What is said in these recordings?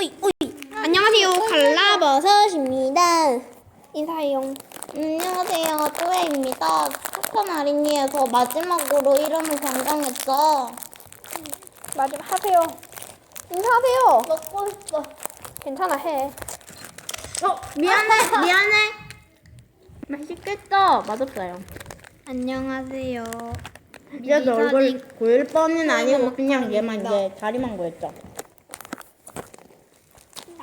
오이 오이 안녕하세요 갈라버섯입니다 인사해요 안녕하세요, 또해입니다. 착한 아린이에서 마지막으로 이름을 변경했어. 마지막 하세요 인사하세요 먹고 있어. 괜찮아 해 어, 미안해, 미안해. 맛있겠어. 맛없어요. 안녕하세요 그래도 얼굴 보일 뻔은 아니고 그냥 얘만 이제 다리만 보였죠.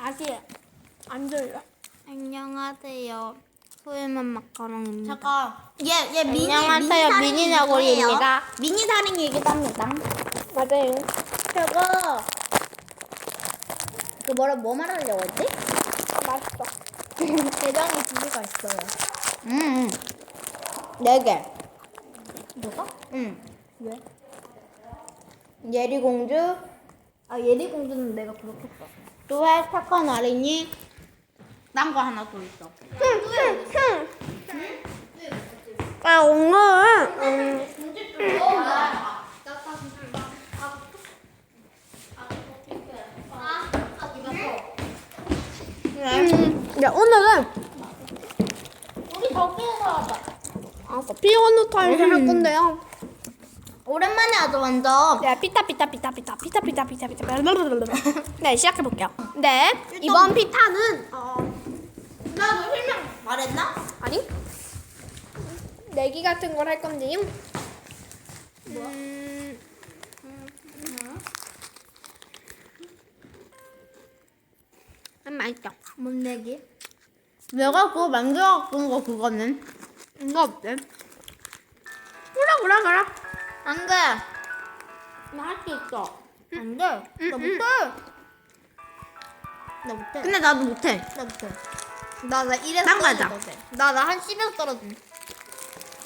다시 안 들려 안녕하세요. 소일만 마카롱입니다. 잠깐. 얘, 얘 미니, 안녕하세요, 미니. 누구예요? 미니 사랑이기도 합니다. 맞아요 저거 그 뭐라 뭐 말하려고 했지? 맛있어 대장이 두 개가 있어요. 음, 네 개. 뭐가? 응. 왜? 예리 공주, 아, 예리 공주는 내가 그렇겠어. 또해 착한 어린이, 딴 거 하나 더 있어. 아 오늘 음, 음, 야 오늘은 우리 저기에서 하자. 아 피오노 타임을 할 건데요 오랜만에 하자 완전. 네, 피타 피타 피타 피타 피타 피타 피타 피타 네 시작해 볼게요. 네 이번 피타는 어, 말했나? 아니 내기 같은 걸 할 건데요. 음, 음, 맛있다. 뭔 얘기? 내가 그거 만들어 본거 그거는 이거 어때? 그래 그래 그래. 안 돼. 나 할 수 있어. 안 돼. 응, 나 응. 못해. 나 못해. 근데 나도 못해. 나 못해. 나, 나 1에서 딴 거하자. 나, 나 한 10에서 떨어진.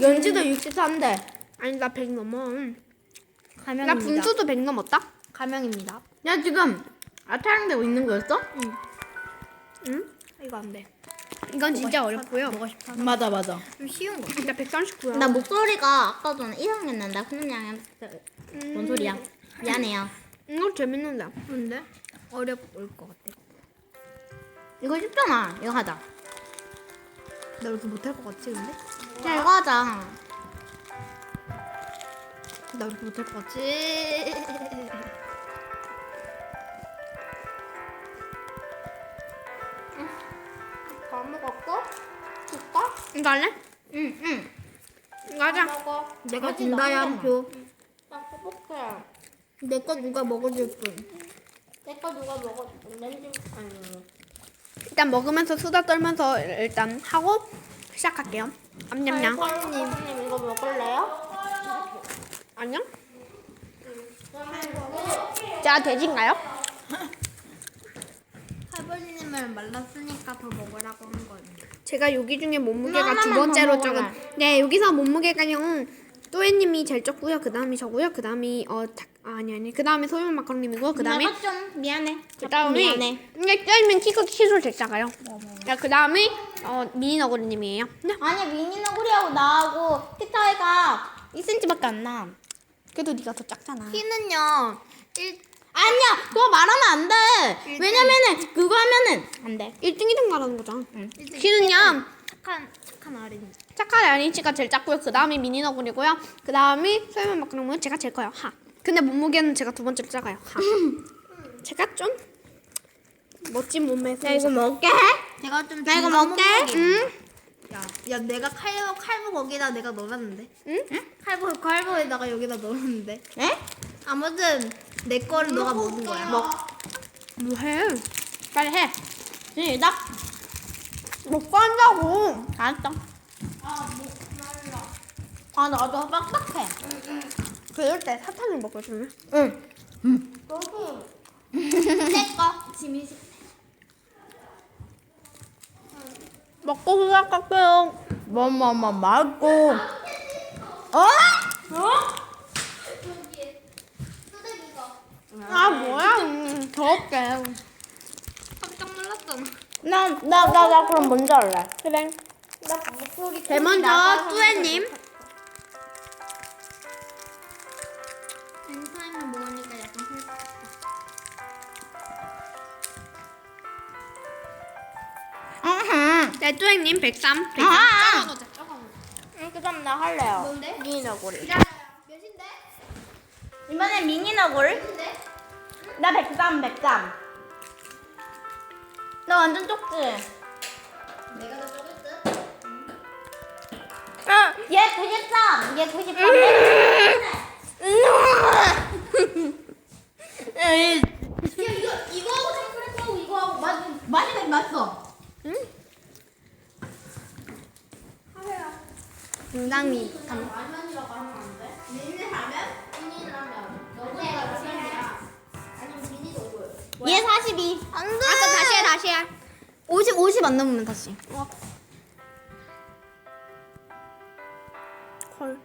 연지도 63대. 아니 나 100 넘어. 가명입니다. 나 분수도 100 넘었다. 가명입니다. 야 지금 아 촬영되고 있는 거였어? 응? 이거 안 돼. 이건 진짜 어렵고요. 먹고 싶어. 맞아 맞아. 좀 쉬운 거. 나 139야. 나 목소리가 아까 전에 이상했는데 그냥 뭔 소리야? 미안해요. 이거 재밌는데. 근데 어려울 것 같아. 이거 쉽잖아. 이거 하자. 나 이렇게 못할 것 같지 근데? 야 이거 하자. 나 이렇게 못할 것 같지? 다 먹었어? 줄까? 이거 할래? 응 응. 이거 하자. 먹어. 내가 준다야 한 표. 나 행복해. 내 거 누가 먹어줄 분. 내거 누가 먹어? 렌즈 아니. 일단 먹으면서 수다 떨면서 일단 하고 시작할게요. 냠냠냠. 사장님 이거 먹을래요? 안녕. 자 돼지인가요? 할머니님을 말랐으니까 더 먹으라고 한 거예요. 제가 여기 중에 몸무게가 하나만 두더 번째로 먹어라. 적은. 네 여기서 몸무게가요. 또해님이 제일 적고요. 그 다음이 저고요. 그 다음이 어 자- 아, 아니 아니. 그 다음에 소윤 마카롱님이고 그 다음에 내가 좀 미안해. 그 다음에 미안해. 이게 쪄있는 키가 키술 제일 작아요. 자, 그 다음에 어 미니 너구리님이에요. 네. 아니 미니 너구리하고 나하고 키 차이가 2cm밖에 안 나. 그래도 네가 더 작잖아. 키는요. 1 아니야 그거 말하면 안 돼. 왜냐면은 그거 하면은 안 돼. 1등 2등 말하는 거잖아. 응. 키는요 착한 착한 어린이. 착한 아린치가 제일 작고요. 그 다음에 미니 너구리고요. 그 다음에 소윤 마카롱은 제가 제일 커요. 하. 근데 몸무게는 제가 두 번째로 작아요. 하. 제가 좀 멋진 몸매에서. 나 이거 먹게. 내가 좀 나 이거 먹게. 응? 야, 야 내가 칼부 칼부 거기다 내가 넣었는데. 응? 칼부 칼부에다가 여기다 넣었는데. 에? 아무튼 내 거를 너가 먹은 거야. 먹. 뭐해? 빨리 해. 시작. 먹고 한다고. 알았어. 아 나도 빡빡해. 그럴 때 사탕을 먹어주면. 응. 내거 지민 먹고 시작할게요. 뭐뭐뭐 맛있고. 어? 아 뭐야? 음, 더럽게. 깜짝 놀랐잖아. 나 나 나 나 그럼 먼저 할래. 그래. 나 목소리 제일 먼저 뚜에님. 네, 뚜행님 103. 103. 아! 적어놓자, 적어놓자. 응, 그럼 나 할래요. 뭔데? 미니 너구리. 몇인데? 이번엔 미니 너구리. 몇인데? 나 103, 103. 나 완전 적지? 내가 더 듯. 응, 얘 93. 얘 93. 야 이거 이거하고 템플릿하고 이거하고 맞 맞네 맞어. 굉장히 만만이라고 하면 안 돼? 미니 하면 미니를 하면 너구리가 몇이야? 아니면 미니 너구리. 얘 42. 안 돼. 아까 다시 해, 다시 해. 50 50 안 넘으면 다시. 헐.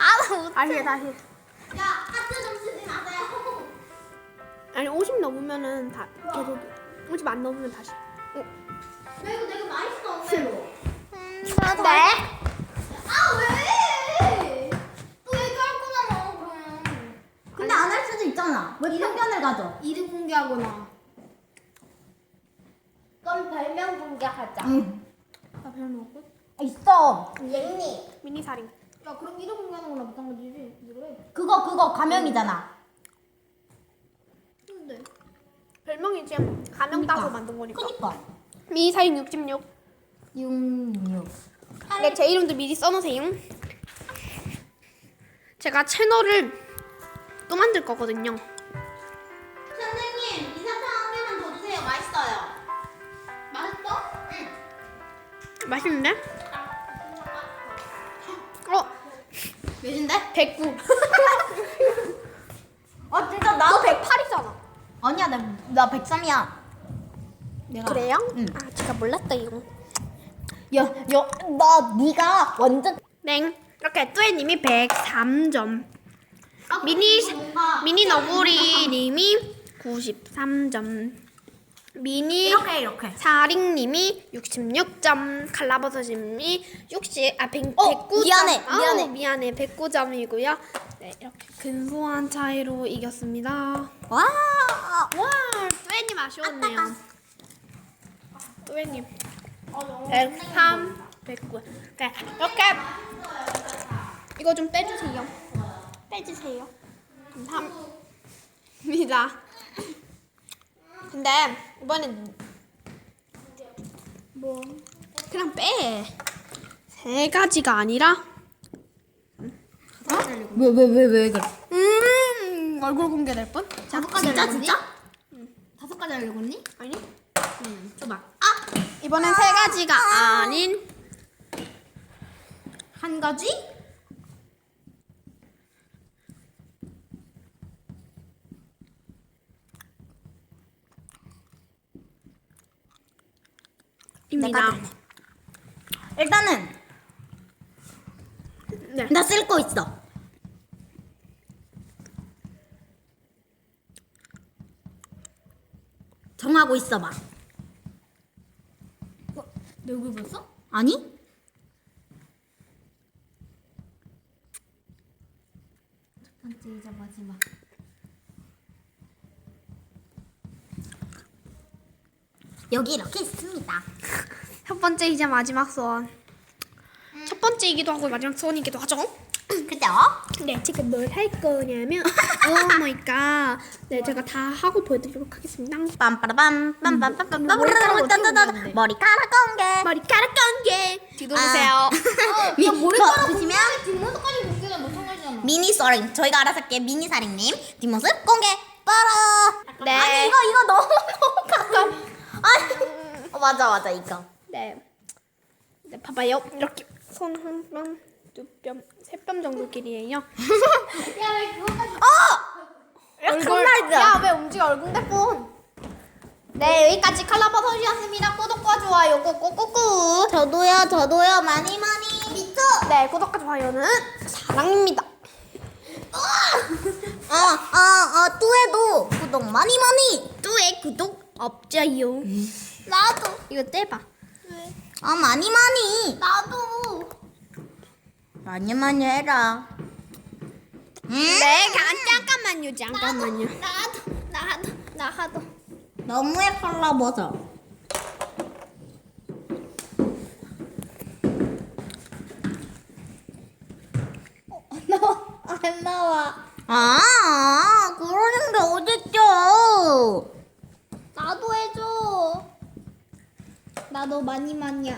아 못. 다시 해, 다시 해. 야 하트 좀 쓰지 마세요. 아니, 50 넘으면은 다 계속. 50 안 넘으면 다시. 왜 이거 내가 많이 썼는데요? 네? 아 왜? 또 얘기할 거잖아 그럼. 근데 안 할 수도 있잖아. 왜 편견을 가져? 이름 공개하거나. 그럼 별명 공개하자. 응. 나 별로 없고. 있어. 사링. 야 그럼 이름 공개하는 거랑 마찬가지지. 왜 그래? 그거 그거 가명이잖아. 근데. 별명이 지. 가명 따서 만든 거니까. 그니까. 미니 사링 66. 66. 네, 제 이름도 미리 써놓으세요. 제가 채널을 또 만들 거거든요. 선생님 이사탕 한 개만 더 주세요. 맛있어요. 맛있어? 응. 맛있는데? 몇인데? 109. 아 진짜 나 108이잖아. 아니야 나, 나 103이야. 내가. 그래요? 응. 아, 제가 몰랐다 이거. 야, 야, 나 네가 완전 땡. 이렇게 뚜에님이 103점. 미니 미니 너구리님이 93점. 미니 이렇게 이렇게. 사링님이 66점, 칼라버섯님이 60, 아 100, 어, 109점. 미안해, 미안해. 미안해, 109점이고요. 네, 이렇게 근소한 차이로 이겼습니다. 와. 와, 뚜에님 아쉬웠네요. 뚜에님. 103, 109. 네, 이렇게 이거 좀 빼주세요. 빼주세요. 감사합니다. 근데 이번엔 뭐 그냥 빼. 세 가지가 아니라 왜 왜 왜 왜 그래? 음 얼굴 공개될 뻔? 다섯 가지 진짜 알고 있니? 진짜? 다섯 가지 알고 있니? 아니? 줘봐. 아 이번엔 세 가지가 아닌 한 가지? 입니다. 일단은 네. 나 쓸 거 있어. 정하고 있어봐. 내 얼굴 봤어? 아니? 첫 번째이자 마지막. 여기 이렇게 있습 니다. 첫 번째 이제 마지막 소원. 첫 번째이기도 하고 마지막 소원이기도 하죠. 그죠? 네, 지금 뭘 할 거냐면 오 마이 갓. 네, 제가 다 하고 보여드리도록 하겠습니다. 빰빠라밤 빰빰빰빰빰. 공개하는데? 머리카락 공개. 머리카락 건게 뒤돌으세요. 미, 머리카락 뭐, 보시면 뒷모습까지 공개가 마찬가지잖아. 미니 썰링 저희가 알아서 할게 미니 사링님 뒷모습 공개 빨아 네. 아니 이거 이거 너무 너무 어, 맞아 맞아 이거 네. 네, 봐봐요. 이렇게 손 한 뼘, 두 뼘, 세 뼘 정도 길이에요. 야왜 그거까지? 얼굴 야, 왜 움직여 얼굴 대뿐. 네 여기까지 칼라버섯이었습니다. 구독과 좋아요 꾹꾹꾹꾹. 저도요 저도요 많이 많이 미쳐 네, 구독과 좋아요는 사랑입니다. 어어어 뚜에도 구독 많이 많이 뚜에 구독 없죠요. 나도. 이거 떼봐. 왜? 아 많이 많이. 나도. 많이 많이 해라. 음? 네, 잠깐만요, 잠깐만요. 나도, 나도, 나도. 나도. 너무해 컬러버섯. 어, 안 나와. 아. 나도 많이 많이야.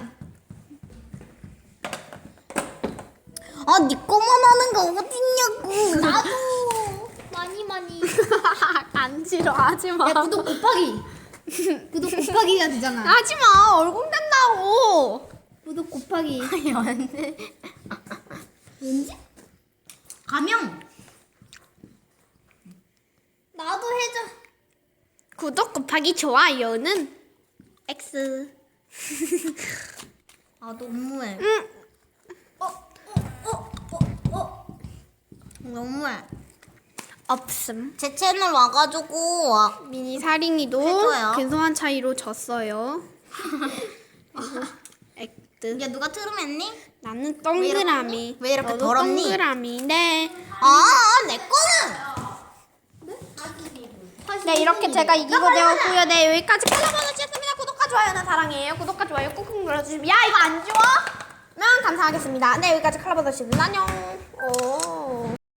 아, 니 거만 하는 거 어딨냐고. 나도 많이 많이. 안 싫어 하지 마. 야 구독 곱하기. 구독 곱하기가 되잖아. 하지 마. 얼굴 된다고. 구독 곱하기. 연지? 왠지? 가명. 나도 해줘. 구독 곱하기 좋아요는 X. 아, 너무해. 응. 어, 어, 어, 어. 너무해. 없음. 제 채널 와가지고 와. 미니 사링이도. 근소한 차이로 졌어요. 그리고 액트. 이게 누가 트름했니? 나는 동그라미. 왜 이렇게 너도 더럽니? 동그라미. 네. 아, 내 거는. 네 이렇게 제가 이기고 되었고요. 네 여기까지 콜라보너였습니다. 좋아요는 사랑해요. 구독과 좋아요 꾹꾹 눌러주시면 야 이거 안 지워? 면 감사하겠습니다. 네 여기까지 콜라보너였습니다. 안녕. 오.